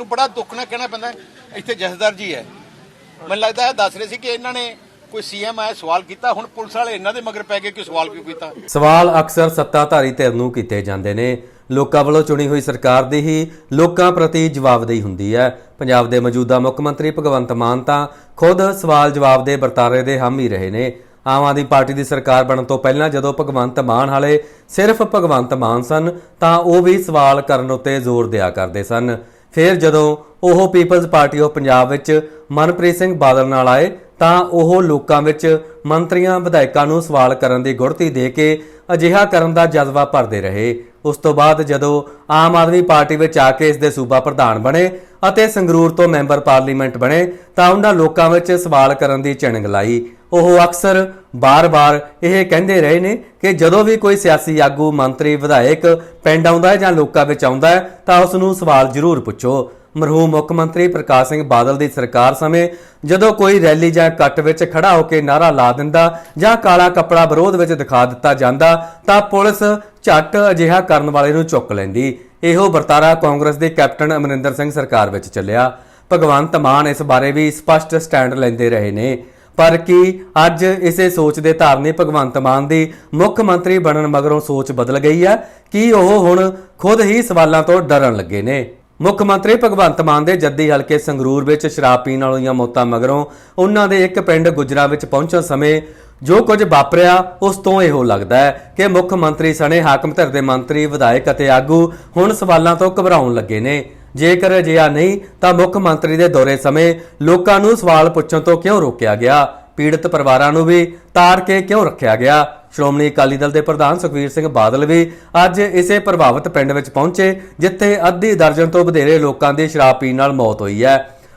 ਨੂੰ ਬੜਾ ਦੁੱਖ ਨਾਲ ਕਹਿਣਾ ਪੈਂਦਾ ਇੱਥੇ ਜਥੇਦਾਰ ਜੀ ਹੈ। ਮੈਨੂੰ ਲੱਗਦਾ ਹੈ, ਦੱਸ ਰਹੇ ਸੀ ਕਿ ਇਹਨਾਂ ਨੇ ਕੋਈ ਸੀਐਮ ਆਇਆ, ਸਵਾਲ ਕੀਤਾ, ਹੁਣ ਪੁਲਿਸ ਵਾਲੇ ਇਹਨਾਂ ਦੇ ਮਗਰ ਪੈ ਗਏ ਕਿ ਸਵਾਲ ਕਿਉਂ ਕੀਤਾ? ਸਵਾਲ ਅਕਸਰ ਸੱਤਾਧਾਰੀ ਧਿਰ ਨੂੰ ਕੀਤੇ ਜਾਂਦੇ ਨੇ। ਲੋਕਾਂ ਵੱਲੋਂ ਚੁਣੀ ਹੋਈ ਸਰਕਾਰ ਦੀ ਹੀ ਲੋਕਾਂ ਪ੍ਰਤੀ ਜਵਾਬਦੇਹੀ ਹੁੰਦੀ ਹੈ। ਪੰਜਾਬ ਦੇ ਮੌਜੂਦਾ ਮੁੱਖ ਮੰਤਰੀ ਭਗਵੰਤ ਮਾਨ ਤਾਂ ਖੁਦ ਸਵਾਲ ਜਵਾਬ ਦੇ ਵਰਤਾਰੇ ਦੇ ਹਾਮੀ ਰਹੇ ਨੇ। ਆਮ ਆਦਮੀ ਪਾਰਟੀ ਦੀ ਸਰਕਾਰ ਬਣਨ ਤੋਂ ਪਹਿਲਾਂ ਜਦੋਂ ਭਗਵੰਤ ਮਾਨ ਹਾਲੇ ਸਿਰਫ ਭਗਵੰਤ ਮਾਨ ਸਨ, ਤਾਂ ਉਹ ਵੀ ਸਵਾਲ ਕਰਨ ਉੱਤੇ ਜ਼ੋਰ ਦਿਆ ਕਰਦੇ ਸਨ। ਫਿਰ ਜਦੋਂ ਉਹ ਪੀਪਲਜ਼ ਪਾਰਟੀ ਆਫ ਪੰਜਾਬ ਵਿੱਚ ਮਨਪ੍ਰੀਤ ਸਿੰਘ ਬਾਦਲ ਨਾਲ ਆਏ, ਤਾਂ ਉਹ ਲੋਕਾਂ ਵਿੱਚ ਮੰਤਰੀਆਂ, ਵਿਧਾਇਕਾਂ ਨੂੰ ਸਵਾਲ ਕਰਨ ਦੀ ਗੁੜਤੀ ਦੇ ਕੇ ਅਜਿਹਾ ਕਰਨ ਦਾ ਜਜ਼ਬਾ ਭਰਦੇ ਰਹੇ। ਉਸ ਤੋਂ ਬਾਅਦ ਜਦੋਂ ਆਮ ਆਦਮੀ ਪਾਰਟੀ ਵਿੱਚ ਆ ਕੇ ਇਸ ਦੇ ਸੂਬਾ ਪ੍ਰਧਾਨ ਬਣੇ ਅਤੇ ਸੰਗਰੂਰ ਤੋਂ ਮੈਂਬਰ ਪਾਰਲੀਮੈਂਟ ਬਣੇ, ਤਾਂ ਉਹਨਾਂ ਲੋਕਾਂ ਵਿੱਚ ਸਵਾਲ ਕਰਨ ਦੀ ਚਿਣਗ ਲਾਈ। ਉਹ ਅਕਸਰ ਬਾਰ-ਬਾਰ ਇਹ ਕਹਿੰਦੇ ਰਹੇ ਨੇ ਕਿ ਜਦੋਂ ਵੀ ਕੋਈ ਸਿਆਸੀ ਆਗੂ, ਮੰਤਰੀ, ਵਿਧਾਇਕ ਪਿੰਡ ਆਉਂਦਾ ਹੈ ਜਾਂ ਲੋਕਾਂ ਵਿੱਚ ਆਉਂਦਾ ਹੈ, ਤਾਂ ਉਸ ਨੂੰ ਸਵਾਲ ਜ਼ਰੂਰ ਪੁੱਛੋ। ਮਰਹੂਮ ਮੁੱਖ ਮੰਤਰੀ ਪ੍ਰਕਾਸ਼ ਸਿੰਘ ਬਾਦਲ ਦੀ ਸਰਕਾਰ ਸਮੇਂ ਜਦੋਂ ਕੋਈ ਰੈਲੀ ਜਾਂ ਕੱਟ ਵਿੱਚ ਖੜਾ ਹੋ ਕੇ ਨਾਰਾ ਲਾ ਦਿੰਦਾ ਜਾਂ ਕਾਲਾ ਕੱਪੜਾ ਵਿਰੋਧ ਵਿੱਚ ਦਿਖਾ ਦਿੱਤਾ ਜਾਂਦਾ, ਤਾਂ ਪੁਲਿਸ ਝੱਟ ਅਜਿਹਾ ਕਰਨ ਵਾਲੇ ਨੂੰ ਚੁੱਕ ਲੈਂਦੀ। ਇਹੋ ਵਰਤਾਰਾ ਕਾਂਗਰਸ ਦੇ ਕੈਪਟਨ ਅਮਰਿੰਦਰ ਸਿੰਘ ਸਰਕਾਰ ਵਿੱਚ ਚੱਲਿਆ। ਭਗਵੰਤ ਮਾਨ ਇਸ ਬਾਰੇ ਵੀ ਸਪਸ਼ਟ ਸਟੈਂਡ ਲੈਂਦੇ ਰਹੇ ਨੇ। ਪਰ ਕੀ ਅੱਜ ਇਸੇ ਸੋਚ ਦੇ ਧਾਰਨੀ ਭਗਵੰਤ ਮਾਨ ਦੀ ਮੁੱਖ ਮੰਤਰੀ ਬਣਨ ਮਗਰੋਂ ਸੋਚ ਬਦਲ ਗਈ ਹੈ? ਕਿ ਉਹ ਹੁਣ ਖੁਦ ਹੀ ਸਵਾਲਾਂ ਤੋਂ ਡਰਨ ਲੱਗੇ ਨੇ? ਮੁੱਖ ਮੰਤਰੀ ਭਗਵੰਤ ਮਾਨ ਦੇ ਜੱਦੀ ਹਲਕੇ ਸੰਗਰੂਰ ਵਿੱਚ ਸ਼ਰਾਬ ਪੀਣ ਵਾਲੀਆਂ ਮੌਤਾਂ ਮਗਰੋਂ ਉਹਨਾਂ ਦੇ ਇੱਕ ਪਿੰਡ ਗੁਜਰਾ ਵਿੱਚ ਪਹੁੰਚਣ ਸਮੇਂ ਜੋ ਕੁਝ ਵਾਪਰਿਆ, ਉਸ ਤੋਂ ਇਹੋ ਲੱਗਦਾ ਹੈ ਕਿ ਮੁੱਖ ਮੰਤਰੀ ਸਣੇ ਹਾਕਮ ਧਿਰ ਦੇ ਮੰਤਰੀ, ਵਿਧਾਇਕ ਅਤੇ ਆਗੂ ਹੁਣ ਸਵਾਲਾਂ ਤੋਂ ਘਬਰਾਉਣ ਲੱਗੇ ਨੇ। ਜੇਕਰ ਅਜਿਹਾ ਨਹੀਂ, ਤਾਂ ਮੁੱਖ ਮੰਤਰੀ ਦੇ ਦੌਰੇ ਸਮੇਂ ਲੋਕਾਂ ਨੂੰ ਸਵਾਲ ਪੁੱਛਣ ਤੋਂ ਕਿਉਂ ਰੋਕਿਆ ਗਿਆ? ਪੀੜਤ ਪਰਿਵਾਰਾਂ ਨੂੰ ਵੀ ਤਾੜ ਕੇ ਕਿਉਂ ਰੱਖਿਆ ਗਿਆ? ਸ਼੍ਰੋਮਣੀ ਅਕਾਲੀ ਦਲ ਦੇ ਪ੍ਰਧਾਨ ਸੁਖਵੀਰ ਸਿੰਘ ਬਾਦਲ ਵੀ ਅੱਜ ਇਸੇ ਪ੍ਰਭਾਵਿਤ ਪਿੰਡ ਵਿੱਚ ਪਹੁੰਚੇ, ਜਿੱਥੇ ਅੱਧੀ ਦਰਜਨ ਤੋਂ ਵਧੇਰੇ ਲੋਕਾਂ ਦੀ ਸ਼ਰਾਬ ਪੀਣ ਨਾਲ ਮੌਤ ਹੋਈ ਹੈ।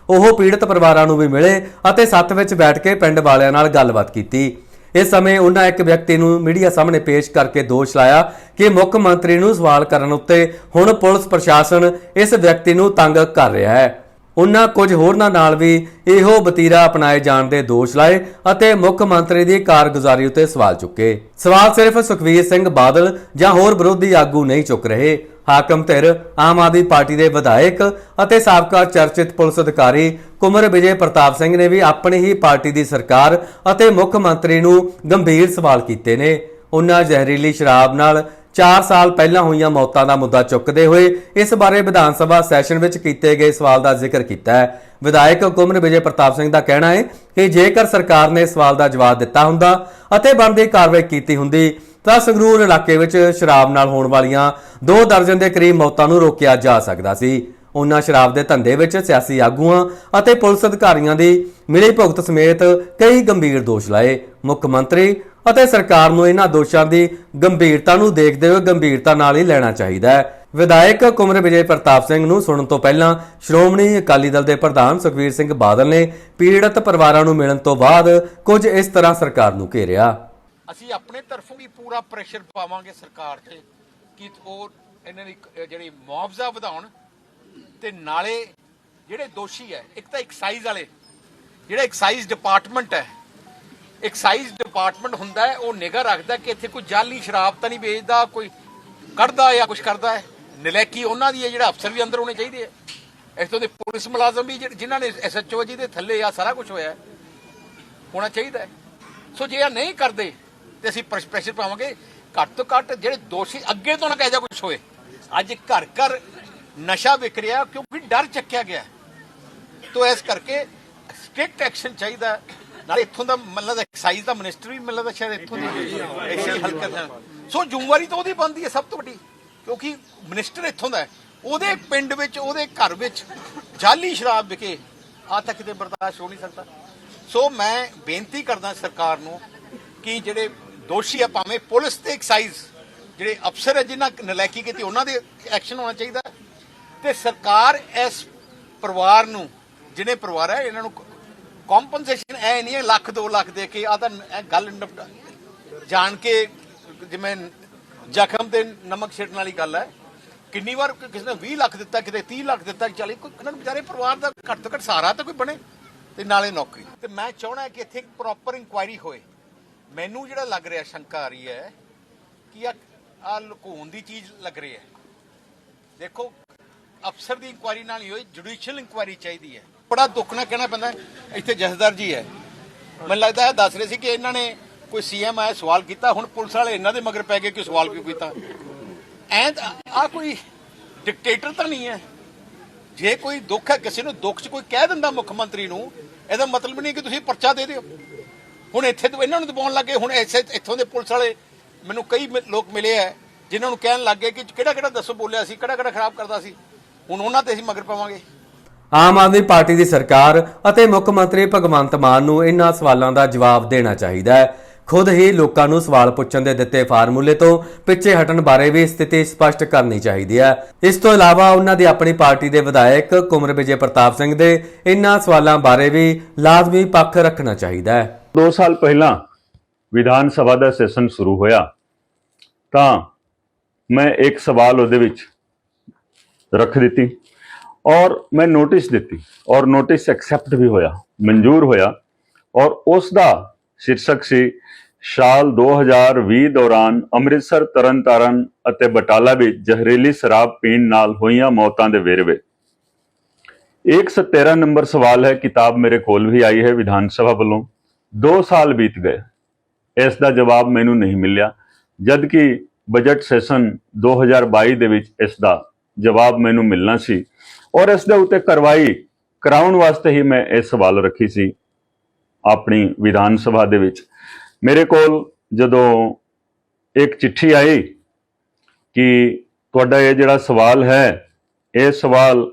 ਉਹ ਪੀੜਤ ਪਰਿਵਾਰਾਂ ਨੂੰ ਵੀ ਮਿਲੇ ਅਤੇ ਸੱਤ ਵਿੱਚ ਬੈਠ ਕੇ ਪਿੰਡ ਵਾਲਿਆਂ ਨਾਲ ਗੱਲਬਾਤ ਕੀਤੀ। ਇਸ ਸਮੇਂ ਉਹਨਾਂ ਇੱਕ ਵਿਅਕਤੀ ਨੂੰ ਮੀਡੀਆ ਸਾਹਮਣੇ ਪੇਸ਼ ਕਰਕੇ ਦੋਸ਼ ਲਾਇਆ ਕਿ ਮੁੱਖ ਮੰਤਰੀ ਨੂੰ ਸਵਾਲ ਕਰਨ ਉੱਤੇ ਹੁਣ ਪੁਲਿਸ ਪ੍ਰਸ਼ਾਸਨ ਇਸ ਵਿਅਕਤੀ ਨੂੰ ਤੰਗ ਕਰ ਰਿਹਾ ਹੈ। ਉਹਨਾਂ ਕੁਝ ਹੋਰਨਾਂ ਨਾਲ ਵੀ ਇਹੋ ਬਤੀਰਾ ਅਪਣਾਏ ਜਾਣ ਦੇ ਦੋਸ਼ ਲਾਏ ਅਤੇ ਮੁੱਖ ਮੰਤਰੀ ਦੀ ਕਾਰਗੁਜ਼ਾਰੀ ਉੱਤੇ ਸਵਾਲ ਚੁੱਕੇ। ਸਵਾਲ ਸਿਰਫ ਸੁਖਵੀਰ ਸਿੰਘ ਬਾਦਲ ਜਾਂ ਹੋਰ ਵਿਰੋਧੀ ਆਗੂ ਨਹੀਂ ਚੁੱਕ ਰਹੇ। ਹਾਕਮ ਧਿਰ ਆਮ ਆਦਮੀ ਪਾਰਟੀ ਦੇ ਵਿਧਾਇਕ ਅਤੇ ਸਾਬਕਾ ਚਰਚਿਤ ਪੁਲਿਸ ਅਧਿਕਾਰੀ ਕੁਮਰ ਵਿਜੇ ਪ੍ਰਤਾਪ ਸਿੰਘ ਨੇ ਵੀ ਆਪਣੀ ਹੀ ਪਾਰਟੀ ਦੀ ਸਰਕਾਰ ਅਤੇ ਮੁੱਖ ਮੰਤਰੀ ਨੂੰ ਗੰਭੀਰ ਸਵਾਲ ਕੀਤੇ ਨੇ। ਉਹਨਾਂ ਜ਼ਹਿਰੀਲੀ ਸ਼ਰਾਬ ਨਾਲ 4 ਸਾਲ ਪਹਿਲਾਂ ਹੋਈਆਂ ਮੌਤਾਂ ਦਾ ਮੁੱਦਾ ਚੁੱਕਦੇ ਹੋਏ ਇਸ ਬਾਰੇ ਵਿਧਾਨ ਸਭਾ ਸੈਸ਼ਨ ਵਿੱਚ ਕੀਤੇ ਗਏ ਸਵਾਲ ਦਾ ਜ਼ਿਕਰ ਕੀਤਾ ਹੈ। ਵਿਧਾਇਕ ਕੁਮਰ ਵਿਜੇ ਪ੍ਰਤਾਪ ਸਿੰਘ ਦਾ ਕਹਿਣਾ ਹੈ ਕਿ ਜੇਕਰ ਸਰਕਾਰ ਨੇ ਸਵਾਲ ਦਾ ਜਵਾਬ ਦਿੱਤਾ ਹੁੰਦਾ ਅਤੇ ਬਣਦੀ ਕਾਰਵਾਈ ਕੀਤੀ ਹੁੰਦੀ ਤਾਂ ਸੰਗਰੂਰ ਇਲਾਕੇ ਵਿੱਚ ਸ਼ਰਾਬ ਨਾਲ ਹੋਣ ਵਾਲੀਆਂ ਦੋ ਦਰਜਨ ਦੇ ਕਰੀਬ ਮੌਤਾਂ ਨੂੰ ਰੋਕਿਆ ਜਾ ਸਕਦਾ ਸੀ। ਉਨ੍ਹਾਂ ਸ਼ਰਾਬ ਦੇ ਧੰਦੇ ਵਿੱਚ ਸਿਆਸੀ ਆਗੂਆਂ ਅਤੇ ਪੁਲਿਸ ਅਧਿਕਾਰੀਆਂ ਦੀ ਮਿਲੀ ਭੁਗਤ ਸਮੇਤ ਕਈ ਗੰਭੀਰ ਦੋਸ਼ ਲਾਏ। ਮੁੱਖ ਮੰਤਰੀ ਅਤੇ ਸਰਕਾਰ ਨੂੰ ਇਹਨਾਂ ਦੋਸ਼ਾਂ ਦੀ ਗੰਭੀਰਤਾ ਨੂੰ ਦੇਖਦੇ ਹੋਏ ਗੰਭੀਰਤਾ ਨਾਲ ਹੀ ਲੈਣਾ ਚਾਹੀਦਾ ਹੈ। ਵਿਧਾਇਕ ਕੁਮਰ ਵਿਜੇ ਪ੍ਰਤਾਪ ਸਿੰਘ ਨੂੰ ਸੁਣਨ ਤੋਂ ਪਹਿਲਾਂ ਸ਼੍ਰੋਮਣੀ ਅਕਾਲੀ ਦਲ ਦੇ ਪ੍ਰਧਾਨ ਸੁਖਵੀਰ ਸਿੰਘ ਬਾਦਲ ਨੇ ਪੀੜਤ ਪਰਿਵਾਰਾਂ ਨੂੰ ਮਿਲਣ ਤੋਂ ਬਾਅਦ ਕੁਝ ਇਸ ਤਰ੍ਹਾਂ ਸਰਕਾਰ ਨੂੰ ਘੇਰਿਆ। ਅਸੀਂ ਆਪਣੇ ਤਰਫੋਂ ਵੀ ਪੂਰਾ ਪ੍ਰੈਸ਼ਰ ਪਾਵਾਂਗੇ ਸਰਕਾਰ ਤੇ ਕਿ ਉਹ ਇਹਨਾਂ ਦੀ ਜਿਹੜੀ ਮੁਆਵਜ਼ਾ ਵਧਾਉਣ ਤੇ ਨਾਲੇ ਜਿਹੜੇ ਦੋਸ਼ੀ ਹੈ, ਇੱਕ ਤਾਂ ਐਕਸਾਈਜ਼ ਵਾਲੇ, ਜਿਹੜਾ ਐਕਸਾਈਜ਼ ਡਿਪਾਰਟਮੈਂਟ ਹੈ ਐਕਸਾਈਜ਼ ਡਿਪਾਰਟਮੈਂਟ ਹੁੰਦਾ ਹੈ, ਉਹ ਨਿਗਰ ਰੱਖਦਾ ਕਿ ਇੱਥੇ ਕੋਈ ਜਾਲੀ ਸ਼ਰਾਬ ਤਾਂ ਨਹੀਂ ਵੇਚਦਾ, ਕੋਈ ਕੱਢਦਾ ਜਾਂ ਕੁਝ ਕਰਦਾ ਹੈ। ਨਲੈਕੀ ਉਹਨਾਂ ਦੀ ਹੈ, ਜਿਹੜਾ ਅਫਸਰ ਵੀ ਅੰਦਰ ਹੋਣੇ ਚਾਹੀਦੇ ਹੈ। ਇੱਥੋਂ ਦੇ ਪੁਲਿਸ ਮੁਲਾਜ਼ਮ ਵੀ ਜਿਹੜੇ- ਜਿਨ੍ਹਾਂ ਨੇ ਐਸਐਚਓ ਜੀ ਦੇ ਥੱਲੇ ਆ, ਸਾਰਾ ਕੁਝ ਹੋਇਆ ਹੋਣਾ ਚਾਹੀਦਾ ਸੋ ਜੇ ਇਹ ਨਹੀਂ ਕਰਦੇ ਤੇ ਅਸੀਂ ਪ੍ਰੈਸ਼ਰ ਪਾਵਾਂਗੇ, ਘੱਟ ਤੋਂ ਘੱਟ ਜਿਹੜੇ ਦੋਸ਼ੀ ਅੱਗੇ ਤੋਂ ਨਾ ਕਹਿ ਜਾ ਕੁਝ ਹੋਏ। ਅੱਜ ਘਰ ਘਰ ਨਸ਼ਾ ਵਿਕ ਰਿਹਾ, ਕਿਉਂਕਿ ਡਰ ਚੱਕਿਆ ਗਿਆ। ਤੋ ਇਸ ਕਰਕੇ ਸਟ੍ਰਿਕਟ ਐਕਸ਼ਨ ਚਾਹੀਦਾ ਹੈ। ਇੱਥੋਂ ਦਾ ਮਤਲਬ ਐਕਸਾਈਜ਼ ਦਾ ਮਿਨਿਸਟਰ ਵੀ ਮਤਲਬ ਸ਼ਾਇਦ ਇੱਥੋਂ ਦੀ। ਐਸੀ ਹਲਕਾ ਦਾ ਸੋ ਜ਼ਿੰਮੇਵਾਰੀ ਤਾਂ ਉਹਦੀ ਬਣਦੀ ਹੈ ਸਭ ਤੋਂ ਵੱਡੀ, ਕਿਉਂਕਿ ਮਿਨਿਸਟਰ ਇੱਥੋਂ ਦਾ ਉਹਦੇ ਪਿੰਡ ਵਿੱਚ, ਉਹਦੇ ਘਰ ਵਿੱਚ ਜਾਲੀ ਸ਼ਰਾਬ ਵਿਕੇ ਆ ਤੱਕ ਕਿਤੇ ਬਰਦਾਸ਼ਤ ਹੋ ਨਹੀਂ ਸਕਦਾ। ਸੋ ਮੈਂ ਬੇਨਤੀ ਕਰਦਾ ਸਰਕਾਰ ਨੂੰ ਕਿ ਜਿਹੜੇ ਦੋਸ਼ੀ ਆ ਭਾਵੇਂ ਪੁਲਿਸ ਤੇ ਐਕਸਾਈਜ਼ ਜਿਹੜੇ ਅਫਸਰ ਹੈ ਜਿਨ੍ਹਾਂ ਨਲਾਇਕੀ ਕੀਤੀ, ਉਹਨਾਂ ਦੇ ਐਕਸ਼ਨ ਹੋਣਾ ਚਾਹੀਦਾ। ਤੇ ਸਰਕਾਰ ਇਸ ਪਰਿਵਾਰ ਨੂੰ, ਜਿਹਨੇ ਪਰਿਵਾਰ ਹੈ ਇਹਨਾਂ ਨੂੰ ਕੰਪਨਸੇਸ਼ਨ ਐ ਨਹੀਂ ਹੈ, ਲੱਖ 2 ਲੱਖ ਦੇ ਕੇ ਆ ਤਾਂ ਗੱਲ ਜਾਣ ਕੇ ਜਿਵੇਂ ਜ਼ਖਮ ਤੇ ਨਮਕ ਛਿੜਨ ਵਾਲੀ ਗੱਲ ਹੈ। ਕਿੰਨੀ ਵਾਰ ਕਿਸੇ ਨੇ 20 ਲੱਖ ਦਿੱਤਾ, ਕਿਤੇ 30 ਲੱਖ ਦਿੱਤਾ, ਚੱਲ, ਕੋਈ ਇਹਨਾਂ ਨੂੰ ਵਿਚਾਰੇ ਪਰਿਵਾਰ ਦਾ ਘੱਟ ਤੋਂ ਘੱਟ ਸਹਾਰਾ ਤਾਂ ਕੋਈ ਬਣੇ ਤੇ ਨਾਲੇ ਨੌਕਰੀ। ਤੇ ਮੈਂ ਚਾਹਣਾ ਕਿ ਇੱਥੇ ਪ੍ਰੋਪਰ ਇਨਕੁਆਇਰੀ ਹੋਏ। ਮੈਨੂੰ ਜਿਹੜਾ ਲੱਗ ਰਿਹਾ ਸ਼ੰਕਾ ਆ ਰਹੀ ਹੈ ਕਿ ਆ ਆ ਲੁਕਾਉਣ ਦੀ ਚੀਜ਼ ਲੱਗ ਰਹੀ ਹੈ। ਦੇਖੋ, ਅਫਸਰ ਦੀ ਇਨਕੁਆਇਰੀ ਨਾਲ ਹੀ ਹੋਈ ਜੁਡੀਸ਼ੀਅਲ ਇਨਕੁਆਇਰੀ ਚਾਹੀਦੀ ਹੈ। ਬੜਾ ਦੁੱਖ ਨਾਲ ਕਹਿਣਾ ਪੈਂਦਾ, ਇੱਥੇ ਜਥੇਦਾਰ ਜੀ ਹੈ। ਮੈਨੂੰ ਲੱਗਦਾ ਹੈ ਦੱਸ ਰਹੇ ਸੀ ਕਿ ਇਹਨਾਂ ਨੇ ਕੋਈ ਸੀਐਮ ਆਇਆ, ਸਵਾਲ ਕੀਤਾ, ਹੁਣ ਪੁਲਿਸ ਵਾਲੇ ਇਹਨਾਂ ਦੇ ਮਗਰ ਪੈ ਗਏ ਕਿ ਸਵਾਲ ਕਿਉਂ ਕੀਤਾ। ਐਂ ਆ ਕੋਈ ਡਿਕਟੇਟਰ ਤਾਂ ਨਹੀਂ ਹੈ। ਜੇ ਕੋਈ ਦੁੱਖ ਹੈ, ਕਿਸੇ ਨੂੰ ਦੁੱਖ 'ਚ ਕੋਈ ਕਹਿ ਦਿੰਦਾ ਮੁੱਖ ਮੰਤਰੀ ਨੂੰ, ਇਹਦਾ ਮਤਲਬ ਨਹੀਂ ਕਿ ਤੁਸੀਂ ਪਰਚਾ ਦੇ ਦਿਓ। ਹੁਣ ਇੱਥੇ ਤੋਂ ਇਹਨਾਂ ਨੂੰ ਦਬਾਉਣ ਲੱਗੇ, ਹੁਣ ਐਸੇ ਇੱਥੋਂ ਦੇ ਪੁਲਿਸ ਵਾਲੇ ਮੈਨੂੰ ਕਈ ਲੋਕ ਮਿਲੇ ਆ, ਜਿਨ੍ਹਾਂ ਨੂੰ ਕਹਿਣ ਲੱਗੇ ਕਿ ਕਿਹੜਾ ਕਿਹੜਾ ਦੱਸੋ ਬੋਲਿਆ ਸੀ, ਕਿਹੜਾ ਕਿਹੜਾ ਖਰਾਬ ਕਰਦਾ ਸੀ। ਹੁਣ ਉਹਨਾਂ ਤੇ ਅਸੀਂ ਮਗਰ ਪਾਵਾਂਗੇ। ਆਮ ਆਦਮੀ ਪਾਰਟੀ ਦੀ ਸਰਕਾਰ ਅਤੇ ਮੁੱਖ ਮੰਤਰੀ ਭਗਵੰਤ ਮਾਨ ਨੂੰ ਇਹਨਾਂ ਸਵਾਲਾਂ ਦਾ ਜਵਾਬ ਦੇਣਾ ਚਾਹੀਦਾ ਹੈ। ਖੁਦ ਹੀ ਲੋਕਾਂ ਨੂੰ ਸਵਾਲ ਪੁੱਛਣ ਦੇ ਦਿੱਤੇ ਫਾਰਮੂਲੇ ਤੋਂ ਪਿੱਛੇ ਹਟਣ ਬਾਰੇ ਵੀ ਸਥਿਤੀ ਸਪਸ਼ਟ ਕਰਨੀ ਚਾਹੀਦੀ ਹੈ। ਇਸ ਤੋਂ ਇਲਾਵਾ ਉਹਨਾਂ ਦੀ ਆਪਣੀ ਪਾਰਟੀ ਦੇ ਵਿਧਾਇਕ ਕੁਮਰ ਵਿਜੇ ਪ੍ਰਤਾਪ ਸਿੰਘ ਦੇ ਇਹਨਾਂ ਸਵਾਲਾਂ ਬਾਰੇ ਵੀ ਲਾਜ਼ਮੀ ਪੱਖ ਰੱਖਣਾ ਚਾਹੀਦਾ ਹੈ। 2 ਸਾਲ ਪਹਿਲਾਂ ਵਿਧਾਨ ਸਭਾ ਦਾ ਸੈਸ਼ਨ ਸ਼ੁਰੂ ਹੋਇਆ, ਤਾਂ ਮੈਂ ਇੱਕ ਸਵਾਲ ਉਹਦੇ ਵਿੱਚ ਰੱਖ ਦਿੱਤੀ ਔਰ ਮੈਂ ਨੋਟਿਸ ਦਿੱਤੀ ਔਰ ਨੋਟਿਸ ਐਕਸੈਪਟ ਵੀ ਹੋਇਆ, ਮਨਜ਼ੂਰ ਹੋਇਆ ਔਰ ਉਸ ਦਾ ਸ਼ੀਰਸ਼ਕ ਸੀ। ਸਾਲ 2020 ਦੌਰਾਨ ਅੰਮ੍ਰਿਤਸਰ, ਤਰਨਤਾਰਨ ਅਤੇ ਬਟਾਲਾ ਵਿੱਚ ਜ਼ਹਿਰੀਲੀ ਸ਼ਰਾਬ ਪੀਣ ਨਾਲ ਹੋਈਆਂ ਮੌਤਾਂ ਦੇ ਵੇਰਵੇ। 113 ਨੰਬਰ ਸਵਾਲ ਹੈ, ਕਿਤਾਬ ਮੇਰੇ ਕੋਲ ਵੀ ਆਈ ਹੈ ਵਿਧਾਨ ਸਭਾ ਵੱਲੋਂ। 2 ਸਾਲ ਬੀਤ ਗਏ। ਇਸ ਦਾ ਜਵਾਬ ਮੈਨੂੰ ਨਹੀਂ ਮਿਲਿਆ ਜਦ ਕਿ ਬਜਟ ਸੈਸ਼ਨ 2022 ਦੇ ਵਿੱਚ ਇਸ ਦਾ ਜਵਾਬ ਮੈਨੂੰ ਮਿਲਣਾ ਸੀ। ਔਰ ਇਸ ਦੇ ਉੱਤੇ ਕਾਰਵਾਈ ਕਰਾਉਣ ਵਾਸਤੇ ਹੀ ਮੈਂ ਇਹ ਸਵਾਲ ਰੱਖੀ ਸੀ। ਆਪਣੀ ਵਿਧਾਨ ਸਭਾ ਦੇ ਵਿੱਚ। ਮੇਰੇ ਕੋਲ ਜਦੋਂ ਇੱਕ ਚਿੱਠੀ ਆਈ ਕਿ ਤੁਹਾਡਾ ਇਹ ਜਿਹੜਾ ਸਵਾਲ ਹੈ, ਇਹ ਸਵਾਲ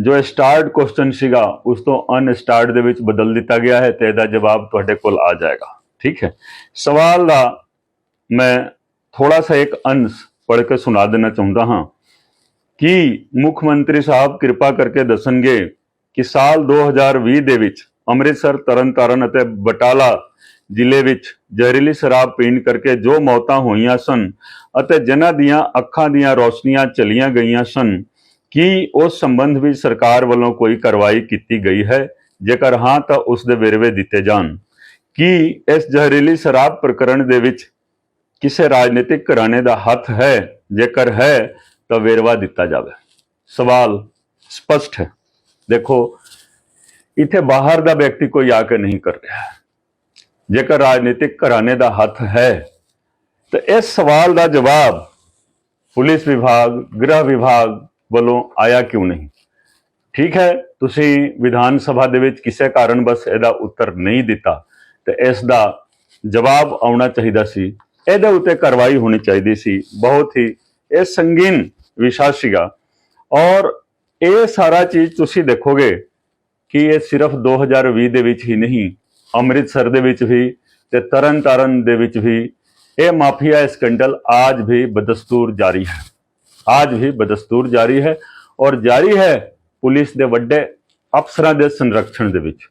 ਜੋ ਸਟਾਰਟ ਕੁਐਸਚਨ ਸੀਗਾ, ਉਸ ਤੋਂ ਅਨਸਟਾਰਟ ਦੇ ਵਿੱਚ ਬਦਲ ਦਿੱਤਾ ਗਿਆ ਹੈ ਤੇ ਇਹਦਾ ਜਵਾਬ ਤੁਹਾਡੇ ਕੋਲ ਆ ਜਾਏਗਾ। ਠੀਕ ਹੈ? ਸਵਾਲ ਦਾ ਮੈਂ ਥੋੜਾ ਸਾ ਇੱਕ ਅੰਸ਼ ਪੜ੍ਹ ਕੇ ਸੁਣਾ ਦੇਣਾ ਚਾਹੁੰਦਾ ਹਾਂ ਕਿ ਮੁੱਖ ਮੰਤਰੀ ਸਾਹਿਬ ਕਿਰਪਾ ਕਰਕੇ ਦੱਸਣਗੇ ਕਿ ਸਾਲ 2020 ਦੇ ਵਿੱਚ ਅੰਮ੍ਰਿਤਸਰ, ਤਰਨਤਾਰਨ ਅਤੇ ਬਟਾਲਾ ਜ਼ਿਲ੍ਹੇ ਵਿੱਚ ਜ਼ਹਿਰੀਲੀ ਸ਼ਰਾਬ ਪੀਣ ਕਰਕੇ ਜੋ ਮੌਤਾਂ ਹੋਈਆਂ ਸਨ ਅਤੇ ਜਿਨ੍ਹਾਂ ਦੀਆਂ ਅੱਖਾਂ ਦੀਆਂ ਰੋਸ਼ਨੀਆਂ ਚਲੀਆਂ ਗਈਆਂ ਸਨ, ਕੀ ਉਸ ਸੰਬੰਧ ਵਿੱਚ ਸਰਕਾਰ ਵੱਲੋਂ ਕੋਈ ਕਾਰਵਾਈ ਕੀਤੀ ਗਈ ਹੈ? ਜੇਕਰ ਹਾਂ, ਤਾਂ ਉਸ ਦੇ ਵੇਰਵੇ ਦਿੱਤੇ ਜਾਣ। ਕੀ ਇਸ ਜ਼ਹਿਰੀਲੀ ਸ਼ਰਾਬ ਪ੍ਰਕਰਣ ਦੇ ਵਿੱਚ ਕਿਸੇ ਰਾਜਨੀਤਿਕ ਘਰਾਣੇ ਦਾ ਹੱਥ ਹੈ? ਜੇਕਰ ਹੈ, ਤਾਂ ਵੇਰਵਾ ਦਿੱਤਾ ਜਾਵੇ। ਸਵਾਲ ਸਪਸ਼ਟ ਹੈ। ਦੇਖੋ ਇੱਥੇ ਬਾਹਰ ਦਾ ਵਿਅਕਤੀ ਕੋਈ ਆ ਕੇ ਨਹੀਂ ਕਰ ਰਿਹਾ। ਜੇਕਰ ਰਾਜਨੀਤਿਕ ਘਰਾਣੇ ਦਾ ਹੱਥ ਹੈ, ਤਾਂ ਇਸ ਸਵਾਲ ਦਾ ਜਵਾਬ ਪੁਲਿਸ ਵਿਭਾਗ, ਗ੍ਰਹਿ ਵਿਭਾਗ ਵੱਲੋਂ ਆਇਆ ਕਿਉਂ ਨਹੀਂ? ਠੀਕ ਹੈ, ਤੁਸੀਂ ਵਿਧਾਨ ਸਭਾ ਦੇ ਵਿੱਚ ਕਿਸੇ ਕਾਰਨ ਬਸ ਇਹਦਾ ਉੱਤਰ ਨਹੀਂ ਦਿੱਤਾ, ਤੇ ਇਸ ਦਾ ਜਵਾਬ ਆਉਣਾ ਚਾਹੀਦਾ ਸੀ। ਇਹਦੇ ਉੱਤੇ ਕਾਰਵਾਈ ਹੋਣੀ ਚਾਹੀਦੀ ਸੀ। ਬਹੁਤ ਹੀ ਇਹ ਸੰਗੀਨ ਵਿਸ਼ਾ ਸੀਗਾ। ਔਰ ਇਹ ਸਾਰਾ ਚੀਜ਼ ਤੁਸੀਂ ਦੇਖੋਗੇ ਕਿ ਇਹ ਸਿਰਫ 2020 ਦੇ ਵਿੱਚ ਹੀ ਨਹੀਂ ਅੰਮ੍ਰਿਤਸਰ ਦੇ ਵਿੱਚ ਵੀ ਤੇ ਤਰਨਤਾਰਨ ਦੇ ਵਿੱਚ ਵੀ ਇਹ ਮਾਫੀਆ ਸਕੈਂਡਲ ਅੱਜ ਵੀ ਬਦਸਤੂਰ ਜਾਰੀ ਹੈ आज भी ਬਦਸਤੂਰ ਜਾਰੀ ਹੈ ਔਰ ਜਾਰੀ ਹੈ ਪੁਲਿਸ ਦੇ ਵੱਡੇ ਅਫਸਰਾਂ ਦੇ ਸੰਰਖਣ ਦੇ ਵਿੱਚ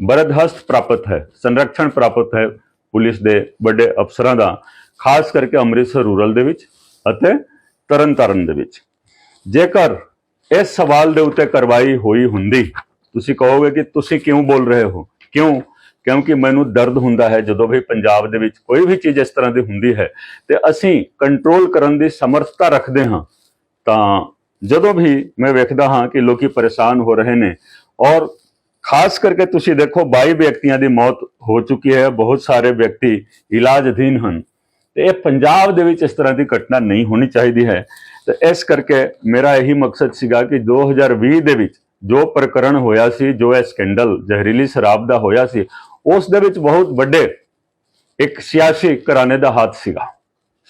ਬਰਦਹਸਤ ਪ੍ਰਾਪਤ ਹੈ ਸੰਰਖਣ ਪ੍ਰਾਪਤ ਹੈ ਪੁਲਿਸ ਦੇ ਵੱਡੇ ਅਫਸਰਾਂ ਦਾ ਖਾਸ ਕਰਕੇ ਅੰਮ੍ਰਿਤਸਰ ਰੂਰਲ ਦੇ ਵਿੱਚ ਅਤੇ ਤਰਨਤਾਰਨ ਦੇ ਵਿੱਚ ਜੇਕਰ ਇਸ ਸਵਾਲ ਦੇ ਉੱਤੇ ਕਾਰਵਾਈ ਹੋਈ ਹੁੰਦੀ ਤੁਸੀਂ ਕਹੋਗੇ ਕਿ ਤੁਸੀਂ ਕਿਉਂ ਬੋਲ ਰਹੇ ਹੋ? ਕਿਉਂ? ਕਿਉਂਕਿ ਮੈਨੂੰ ਦਰਦ ਹੁੰਦਾ ਹੈ ਜਦੋਂ ਵੀ ਪੰਜਾਬ ਦੇ ਵਿੱਚ ਕੋਈ ਵੀ ਚੀਜ਼ ਇਸ ਤਰ੍ਹਾਂ ਦੀ ਹੁੰਦੀ ਹੈ ਤੇ ਅਸੀਂ ਕੰਟਰੋਲ ਕਰਨ ਦੀ ਸਮਰੱਥਾ ਰੱਖਦੇ ਹਾਂ। ਤਾਂ ਜਦੋਂ ਵੀ ਮੈਂ ਵੇਖਦਾ ਹਾਂ ਕਿ ਲੋਕੀ ਪਰੇਸ਼ਾਨ ਹੋ ਰਹੇ ਨੇ ਔਰ ਖਾਸ ਕਰਕੇ ਤੁਸੀਂ ਦੇਖੋ 22 ਵਿਅਕਤੀਆਂ ਦੀ ਮੌਤ ਹੋ ਚੁੱਕੀ ਹੈ, ਬਹੁਤ ਸਾਰੇ ਵਿਅਕਤੀ ਇਲਾਜ ਅਧੀਨ ਹਨ। ਤੇ ਇਹ ਪੰਜਾਬ ਦੇ ਵਿੱਚ ਇਸ ਤਰ੍ਹਾਂ ਦੀ ਘਟਨਾ ਨਹੀਂ ਹੋਣੀ ਚਾਹੀਦੀ ਹੈ। ਤੇ ਇਸ ਕਰਕੇ ਮੇਰਾ ਇਹੀ ਮਕਸਦ ਸੀਗਾ ਕਿ 2020 ਦੇ ਵਿੱਚ ਜੋ ਪ੍ਰਕਰਣ ਹੋਇਆ ਸੀ, ਜੋ ਇਹ ਸਕੈਂਡਲ ਜ਼ਹਿਰੀਲੀ ਸ਼ਰਾਬ ਦਾ ਹੋਇਆ ਸੀ, ਉਸ ਦੇ ਵਿੱਚ ਬਹੁਤ ਵੱਡੇ ਇੱਕ ਸਿਆਸੀ ਘਰਾਣੇ ਦਾ ਹੱਥ ਸੀਗਾ।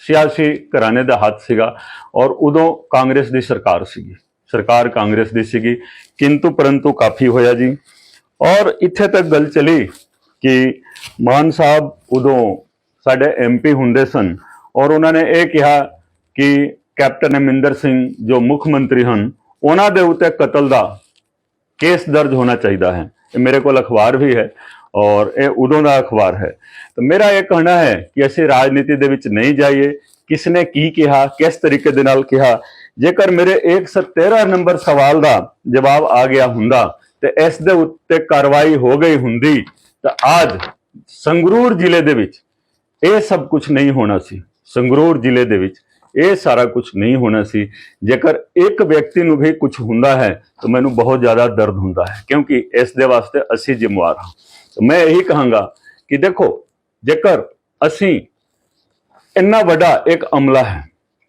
ਸਿਆਸੀ ਘਰਾਣੇ ਦਾ ਹੱਥ ਸੀਗਾ ਔਰ ਉਦੋਂ ਕਾਂਗਰਸ ਦੀ ਸਰਕਾਰ ਸੀਗੀ। ਸਰਕਾਰ ਕਾਂਗਰਸ ਦੀ ਸੀਗੀ, ਕਿੰਤੂ ਪਰੰਤੂ ਕਾਫੀ ਹੋਇਆ ਜੀ। ਔਰ ਇੱਥੇ ਤੱਕ ਗੱਲ ਚਲੀ ਕਿ ਮਾਨ ਸਾਹਿਬ ਉਦੋਂ ਸਾਡੇ ਐਮਪੀ ਹੁੰਦੇ ਸਨ ਔਰ ਉਹਨਾਂ ਨੇ ਇਹ ਕਿਹਾ ਕਿ ਕੈਪਟਨ ਅਮਰਿੰਦਰ ਸਿੰਘ ਜੋ ਮੁੱਖ ਮੰਤਰੀ ਹਨ, ਉਹਨਾਂ ਦੇ ਉੱਤੇ ਕਤਲ ਦਾ ਕੇਸ ਦਰਜ ਹੋਣਾ ਚਾਹੀਦਾ ਹੈ। ਇਹ ਮੇਰੇ ਕੋਲ ਅਖਬਾਰ ਵੀ ਹੈ ਔਰ ਇਹ ਉਦੋਂ ਦਾ ਅਖਬਾਰ ਹੈ। ਤਾਂ ਮੇਰਾ ਇਹ ਕਹਿਣਾ ਹੈ ਕਿ ਅਸੀਂ ਰਾਜਨੀਤੀ ਦੇ ਵਿੱਚ ਨਹੀਂ ਜਾਈਏ ਕਿਸ ਨੇ ਕੀ ਕਿਹਾ, ਕਿਸ ਤਰੀਕੇ ਦੇ ਨਾਲ ਕਿਹਾ। ਜੇਕਰ ਮੇਰੇ 113 ਨੰਬਰ ਸਵਾਲ ਦਾ ਜਵਾਬ ਆ ਗਿਆ ਹੁੰਦਾ ਤੇ ਇਸ ਦੇ ਉੱਤੇ ਕਾਰਵਾਈ ਹੋ ਗਈ ਹੁੰਦੀ, ਤਾਂ ਅੱਜ ਸੰਗਰੂਰ ਜ਼ਿਲ੍ਹੇ ਦੇ ਵਿੱਚ ਇਹ ਸਭ ਕੁਝ ਨਹੀਂ ਹੋਣਾ ਸੀ। ਸੰਗਰੂਰ ਜ਼ਿਲ੍ਹੇ ਦੇ ਵਿੱਚ ਇਹ ਸਾਰਾ ਕੁਝ ਨਹੀਂ ਹੋਣਾ ਸੀ। ਜੇਕਰ ਇੱਕ ਵਿਅਕਤੀ ਨੂੰ ਵੀ ਕੁਝ ਹੁੰਦਾ ਹੈ, ਤਾਂ ਮੈਨੂੰ ਬਹੁਤ ਜ਼ਿਆਦਾ ਦਰਦ ਹੁੰਦਾ ਹੈ, ਕਿਉਂਕਿ ਇਸ ਦੇ ਵਾਸਤੇ ਅਸੀਂ ਜ਼ਿੰਮੇਵਾਰ ਹਾਂ। ਮੈਂ ਇਹੀ ਕਹਾਂਗਾ ਕਿ ਦੇਖੋ, ਜੇਕਰ ਅਸੀਂ ਇੰਨਾ ਵੱਡਾ ਇੱਕ ਅਮਲਾ ਹੈ,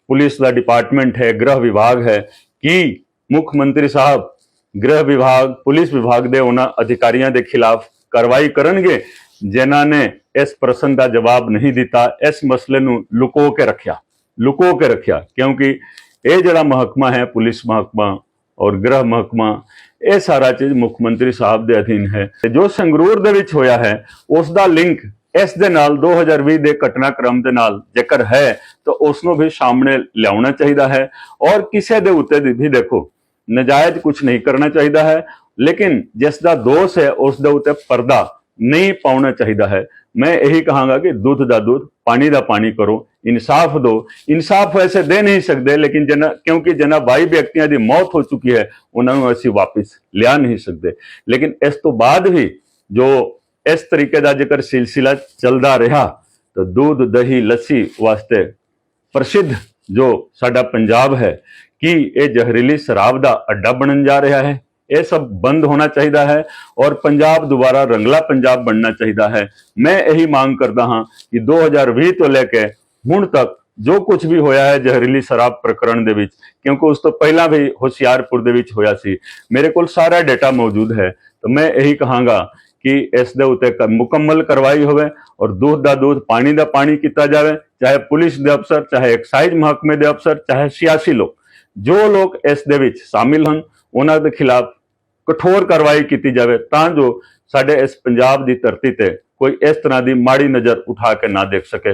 ਪੁਲਿਸ ਦਾ ਡਿਪਾਰਟਮੈਂਟ ਹੈ, ਗ੍ਰਹਿ ਵਿਭਾਗ ਹੈ, ਕਿ ਮੁੱਖ ਮੰਤਰੀ ਸਾਹਿਬ ਗ੍ਰਹਿ ਵਿਭਾਗ, ਪੁਲਿਸ ਵਿਭਾਗ ਦੇ ਉਹਨਾਂ ਅਧਿਕਾਰੀਆਂ ਦੇ ਖਿਲਾਫ ਕਾਰਵਾਈ ਕਰਨਗੇ, ਜਿਨ੍ਹਾਂ ਨੇ ਇਸ ਪ੍ਰਸ਼ਨ ਦਾ ਜਵਾਬ ਨਹੀਂ ਦਿੱਤਾ, ਇਸ ਮਸਲੇ ਨੂੰ ਲੁਕੋ ਕੇ ਰੱਖਿਆ? ਲੁਕੋ ਕੇ ਰੱਖਿਆ, ਕਿਉਂਕਿ ਇਹ ਜਿਹੜਾ ਮਹਿਕਮਾ ਹੈ, ਪੁਲਿਸ ਮਹਿਕਮਾ ਔਰ ਗ੍ਰਹਿ ਮਹਿਕਮਾ, ਇਹ ਸਾਰਾ ਚੀਜ਼ ਮੁੱਖ ਮੰਤਰੀ ਸਾਹਿਬ ਦੇ ਅਧੀਨ ਹੈ। ਤੇ ਜੋ ਸੰਗਰੂਰ ਦੇ ਵਿੱਚ ਹੋਇਆ ਹੈ, ਉਸ ਦਾ ਲਿੰਕ ਇਸ ਦੇ ਨਾਲ 2020 ਦੇ ਘਟਨਾਕ੍ਰਮ ਦੇ ਨਾਲ ਜੇਕਰ ਹੈ, ਤਾਂ ਉਸ ਨੂੰ ਵੀ ਸਾਹਮਣੇ ਲਿਆਉਣਾ ਚਾਹੀਦਾ ਹੈ ਔਰ ਕਿਸੇ ਦੇ ਉੱਤੇ ਵੀ ਦੇਖੋ, ਨਜਾਇਜ਼ ਕੁਝ ਨਹੀਂ ਕਰਨਾ ਚਾਹੀਦਾ ਹੈ। ਲੇਕਿਨ ਜਿਸ ਦਾ ਦੋਸ਼ ਹੈ, ਉਸ ਦੇ ਉੱਤੇ ਪਰਦਾ ਨਹੀਂ ਪਾਉਣਾ ਚਾਹੀਦਾ ਹੈ। ਮੈਂ ਇਹੀ ਕਹਾਂਗਾ ਕਿ ਦੁੱਧ ਦਾ ਦੁੱਧ, ਪਾਣੀ ਦਾ ਪਾਣੀ ਕਰੋ, ਇਨਸਾਫ ਦਿਓ। ਇਨਸਾਫ ਵੈਸੇ ਦੇ ਨਹੀਂ ਸਕਦੇ, ਲੇਕਿਨ ਜਨਾ, ਕਿਉਂਕਿ ਜਨਾ ਬਾਈ ਵਿਅਕਤੀਆਂ ਦੀ ਮੌਤ ਹੋ ਚੁੱਕੀ ਹੈ, ਉਹਨਾਂ ਨੂੰ ਅਸੀਂ ਵਾਪਸ ਲਿਆ ਨਹੀਂ ਸਕਦੇ। ਲੇਕਿਨ ਇਸ ਤੋਂ ਬਾਅਦ ਵੀ ਜੋ ਇਸ ਤਰੀਕੇ ਦਾ ਜੇਕਰ ਸਿਲਸਿਲਾ ਚੱਲਦਾ ਰਿਹਾ, ਤਾਂ ਦੁੱਧ, ਦਹੀਂ, ਲੱਸੀ ਵਾਸਤੇ ਪ੍ਰਸਿੱਧ ਜੋ ਸਾਡਾ ਪੰਜਾਬ ਹੈ, ਕਿ ਇਹ ਜ਼ਹਿਰੀਲੀ ਸ਼ਰਾਬ ਦਾ ਅੱਡਾ ਬਣਨ ਜਾ ਰਿਹਾ ਹੈ? ਇਹ ਸਭ ਬੰਦ ਹੋਣਾ ਚਾਹੀਦਾ ਹੈ ਔਰ ਪੰਜਾਬ ਦੁਬਾਰਾ ਰੰਗਲਾ ਪੰਜਾਬ ਬਣਨਾ ਚਾਹੀਦਾ ਹੈ ਮੈਂ ਇਹੀ ਮੰਗ ਕਰਦਾ ਹਾਂ ਕਿ 2020 ਤੋਂ ਲੈ ਕੇ ਹੁਣ ਤੱਕ ਜੋ ਕੁਝ ਵੀ ਹੋਇਆ ਹੈ ਜ਼ਹਿਰੀਲੀ ਸ਼ਰਾਬ ਪ੍ਰਕਰਣ ਦੇ ਵਿੱਚ ਕਿਉਂਕਿ ਉਸ ਤੋਂ ਪਹਿਲਾਂ ਵੀ ਹੁਸ਼ਿਆਰਪੁਰ ਦੇ ਵਿੱਚ ਹੋਇਆ ਸੀ ਮੇਰੇ ਕੋਲ ਸਾਰਾ ਡਾਟਾ ਮੌਜੂਦ ਹੈ ਤਾਂ ਮੈਂ ਇਹੀ ਕਹਾਂਗਾ ਕਿ ਇਸ ਦੇ ਉੱਤੇ ਕ- ਮੁਕੰਮਲ ਕਰਵਾਈ ਹੋਵੇ ਔਰ ਦੁੱਧ ਦਾ ਦੁੱਧ ਪਾਣੀ ਦਾ ਪਾਣੀ ਕੀਤਾ ਜਾਵੇ ਚਾਹੇ ਪੁਲਿਸ ਦੇ ਅਫਸਰ ਚਾਹੇ ਐਕਸਾਈਜ਼ ਮਹਕਮੇ ਦੇ ਅਫਸਰ ਚਾਹੇ ਸਿਆਸੀ ਲੋਕ ਜੋ ਲੋਕ ਇਸ ਦੇ ਵਿੱਚ ਸ਼ਾਮਿਲ ਹਨ ਉਹਨਾਂ ਦੇ ਖਿਲਾਫ ਕਠੋਰ ਕਾਰਵਾਈ ਕੀਤੀ ਜਾਵੇ ਤਾਂ ਜੋ ਸਾਡੇ ਇਸ ਪੰਜਾਬ ਦੀ ਧਰਤੀ ਤੇ ਕੋਈ ਇਸ ਤਰ੍ਹਾਂ ਦੀ ਮਾੜੀ ਨਜ਼ਰ ਉਠਾ ਕੇ ਨਾ ਦੇਖ ਸਕੇ।